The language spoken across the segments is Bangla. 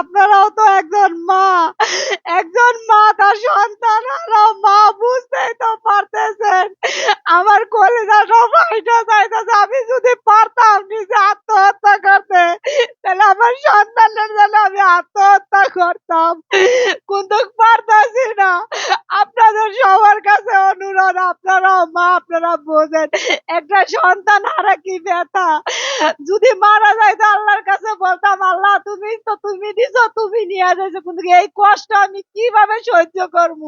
আপনারাও তো একজন মা। একজন মা, তার সন্তান হারা মা বুঝতেই তো পারতেছেন। আমার কলেজা সব চাইতেছে, আমি যদি পারতাম নিজে আত্মহত্যা করতে, তাহলে আমার সন্তানের জন্য আমি আত্মহত্যা করতাম। কিন্তু পারতেছি না। সবার কাছে অনুরোধ, আপনারাও মা, আপনারা বোঝেন, একটা সন্তান হারা কি ব্যথা? যদি মারা যাইতো আল্লাহর কাছে বলতাম, আল্লাহ, তুমি তো তুমি দিছো, তুমি নিয়ে যাইছো। কিন্তু এই কষ্ট আমি কীভাবে সহ্য করব?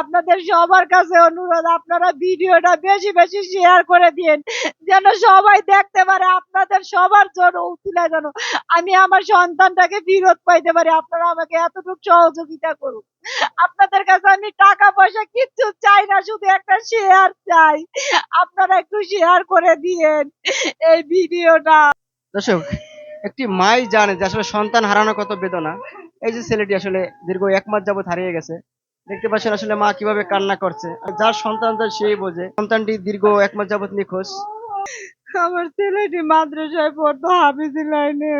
আপনাদের সবার কাছে অনুরোধ, আপনারা ভিডিওটা বেশি বেশি শেয়ার করে দিন যেন সবাই দেখতে পারে, আপনাদের সবার জন্য উচিলা যেন আমি আমার সন্তানটাকে ফেরত পাইতে পারি। আপনারা আমাকে এতটুকু সহযোগিতা করুন। আপনাদের কাছে আমি টাকা পয়সা কিচ্ছু চাই না শুধু একটা শেয়ার চাই। আপনারা একটু শেয়ার করে দিয়েন এই ভিডিওটা। দর্শক একটি মাই জানে যে আসলে সন্তান হারানো কত বেদনা। এই যে ছেলেটি আসলে দীর্ঘ এক মাস যাবত হারিয়ে গেছে। দেখতে পাচ্ছেন আসলে মা কীভাবে কান্না করছে। যার সন্তান তার সেই বোঝে। সন্তানটি দীর্ঘ এক মাস যাবত নিখোঁজ। আমার ছেলেটি মাদ্রাসায় পড়তো হাফিজি লাইনে।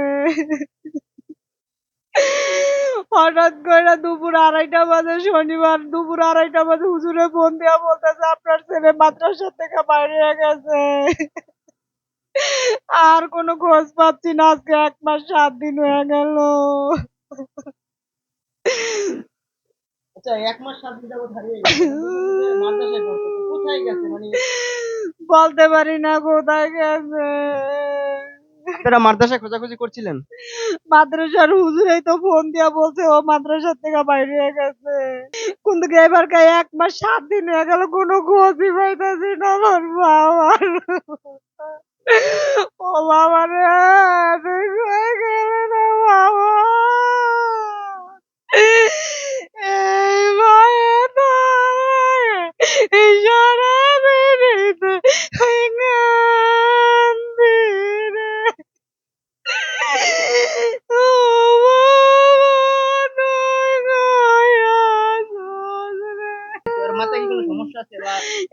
হঠাৎ করে দুপুর আড়াইটা বাজে শনিবার দুপুর আড়াইটা বাজে হুজুরে ফোন দিয়া বলতেছে আপনার ছেলে মাদ্রাসা থেকে বাইরে গেছে। আর কোনো খোঁজ পাচ্ছি না আজকে এক মাস সাত দিন হয়ে গেল। আচ্ছা মানে? বলতে পারি না কোথায় গেছে। আপনারা মাদ্রাসা খোঁজাখুঁজি করছিলেন? মাদ্রাসার হুজুরেই তো ফোন দিয়া বলছে, ও মাদ্রাসা থেকে বাইরে হয়ে গেছে। কিন্তু এবার গায়ে এক মাস সাত দিন হয়ে গেল, কোনো খোঁজই পাইতেছি না আমার বাবার। ও বাবা রে!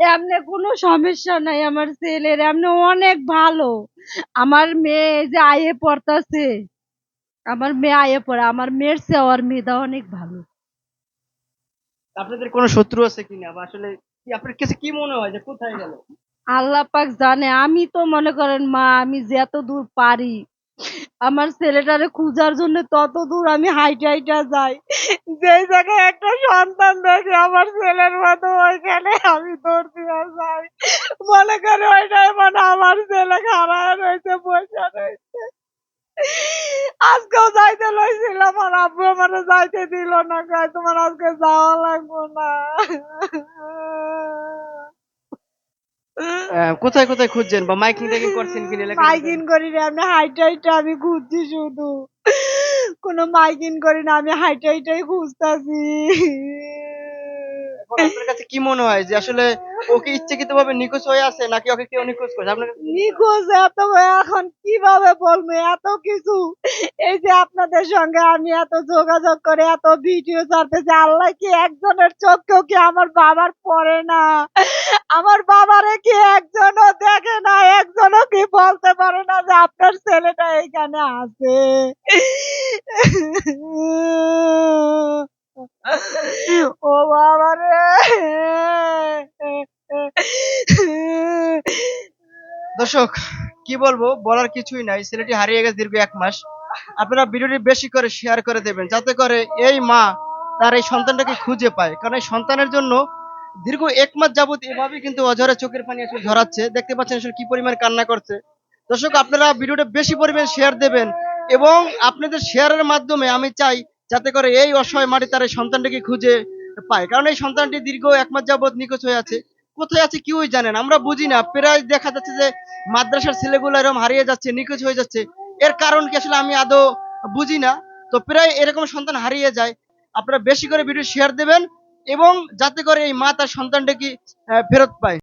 এমনি কোনো সমস্যা নাই আমার ছেলের এমনি অনেক ভালো। আমার মেয়ে যে আয়ে পড়তাছে আমার মেয়ে আয়ে পড়ে আমার মেয়ের চেয়ে মেয়েটা অনেক ভালো। আপনাদের কোনো শত্রু আছে কিনা? বা আসলে কি আপনার কাছে কি মনে হয় যে কোথায় গেল? আল্লাহ পাক জানে আমি তো মনে করেন মা আমি যত দূর পারি আমার ছেলেটারে খুঁজার জন্য তত দূর আমি হাইটা হাইটা যাই। যে জায়গায় একটা সন্তান দেখে আমার ছেলের মতো ওইখানে আমি দৌড় দিয়ে যাই। মনে করে ওইটাই মানে আমার ছেলে খারাপ রয়েছে, বসে রয়েছে। আজকেও যাইতে লইছিলাম, আর আব্বু আমার যাইতে দিল না তোমার আজকে যাওয়া লাগবো না। কোথায় কোথায় খুঁজছেন? বা মাইকিং টাইকিং করছেন কিনা এলাকায়? মাইকিং করি না, আমি হাইটা হাইটা আমি খুঁজছি শুধু। কোনো মাইকিং করি না, আমি হাইটা হাইটাই খুঁজতাছি। কি মনে হয় যে আসলে ওকে ইচ্ছাকৃত ভাবে নিখোঁজ হয়ে আছে নাকি ওকে কেউ নিখোঁজ করছে? আপনার নিখোঁজ এত এখন কীভাবে বলব? এত কিছু। এই যে আপনাদের সঙ্গে আমি এত যোগাযোগ করে এত ভিডিও ছাড়তেছি আল্লাহ কি একজনের চোখেও কি আমার বাবার পড়ে না? আমার বাবারে কি একজনও দেখে না? একজনও কি বলতে পারে না যে আপনার ছেলেটা এখানে আছে ও বাবা রে দর্শক, কি বলব, বলার কিছুই নাই। ছেলেটি হারিয়ে গেছে দীর্ঘ এক মাস। আপনারা ভিডিওটি বেশি করে শেয়ার করে দেবেন, যাতে করে এই মা তার এই সন্তানটাকে খুঁজে পায়। কারণ এই সন্তানের জন্য দীর্ঘ এক মাস যাবত এভাবে কিন্তু অঝরে চোখের পানি আসলে ঝরাচ্ছে। দেখতে পাচ্ছেন আসলে কি পরিমাণ কান্না করছে। দর্শক, আপনারা ভিডিওটা বেশি পরিমাণ শেয়ার দেবেন এবং আপনাদের শেয়ারের মাধ্যমে আমি চাই যাতে করে এই অসহায় মাটি তার এই সন্তানটাকে খুঁজে পায়। কারণ এই সন্তানটি দীর্ঘ এক মাস যাবত নিখোঁজ হয়ে আছে। কোথায় আছে কেউই জানেন আমরা বুঝি না। প্রায় দেখা যাচ্ছে যে মাদ্রাসার ছেলেগুলো এরকম হারিয়ে যাচ্ছে, নিখোঁজ হয়ে যাচ্ছে। এর কারণ কি আসলে আমি আদৌ বুঝি না। তো প্রায় এরকম সন্তান হারিয়ে যায়। আপনারা বেশি করে ভিডিও শেয়ার দেবেন এবং যাতে করে এই মা তার সন্তানটাকে ফেরত পায়।